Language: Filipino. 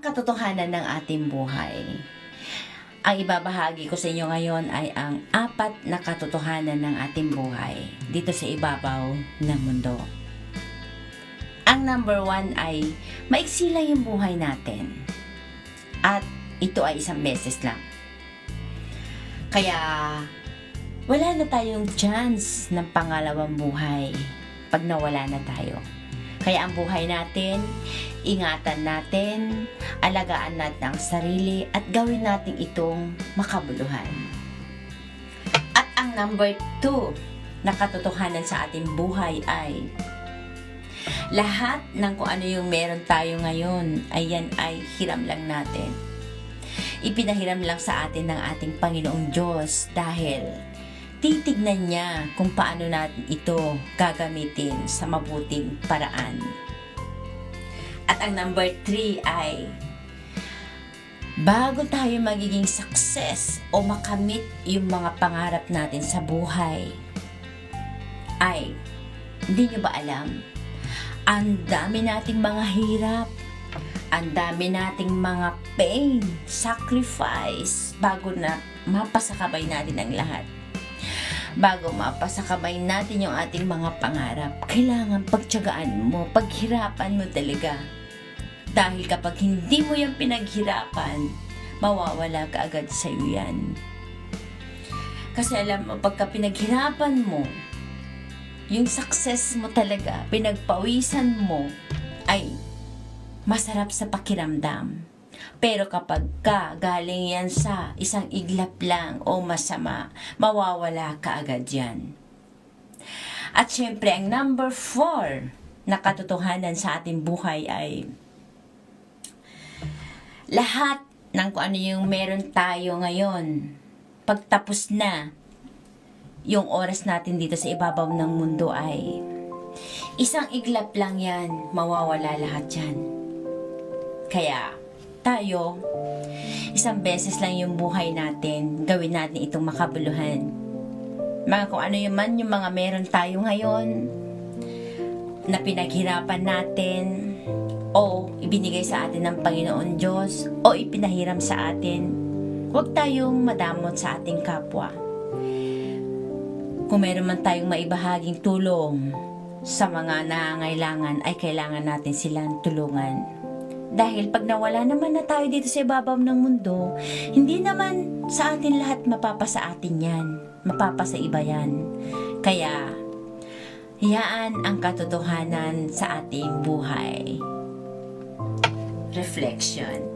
katotohanan ng ating buhay. Ang ibabahagi ko sa inyo ngayon ay ang apat na katotohanan ng ating buhay dito sa ibabaw ng mundo. Ang number one ay maiksi lang yung buhay natin. At ito ay isang beses lang. Kaya wala na tayong chance ng pangalawang buhay pag nawala na tayo. Kaya ang buhay natin, ingatan natin, alagaan natin ang sarili at gawin natin itong makabuluhan. At ang number two na katotohanan sa ating buhay ay lahat ng kung ano yung meron tayo ngayon, ayan ay hiram lang natin. Ipinahiram lang sa atin ng ating Panginoong Diyos dahil titignan niya kung paano natin ito gagamitin sa mabuting paraan. At ang number three ay bago tayo magiging success o makamit yung mga pangarap natin sa buhay, ay hindi nyo ba alam, ang dami nating mga hirap, ang dami nating mga pain, sacrifice, bago na mapasakabay natin ang lahat bago mapasakabay natin yung ating mga pangarap, kailangan pagtyagaan mo, paghirapan mo talaga. Dahil kapag hindi mo yan pinaghirapan, mawawala ka agad sa iyo yan. Kasi alam mo, pagka pinaghirapan mo, yung success mo talaga, pinagpawisan mo, ay masarap sa pakiramdam. Pero kapag ka galing yan sa isang iglap lang o masama, mawawala ka agad yan. At syempre, ang number four na katotohanan sa ating buhay ay lahat ng kung ano yung meron tayo ngayon, pagtapos na yung oras natin dito sa ibabaw ng mundo ay isang iglap lang yan, mawawala lahat yan. Kaya, tayo, isang beses lang yung buhay natin, gawin natin itong makabuluhan. Mga kung ano yung man yung mga meron tayo ngayon, na pinaghirapan natin, o ibinigay sa atin ng Panginoon Diyos, o ipinahiram sa atin, huwag tayong madamot sa ating kapwa. Kung meron man tayong maibahaging tulong sa mga nangangailangan, ay kailangan natin silang tulungan. Dahil pag nawala naman na tayo dito sa ibabaw ng mundo, hindi naman sa atin lahat mapapasa atin yan. Mapapasa iba yan. Kaya, hiyaan ang katotohanan sa ating buhay. Reflection.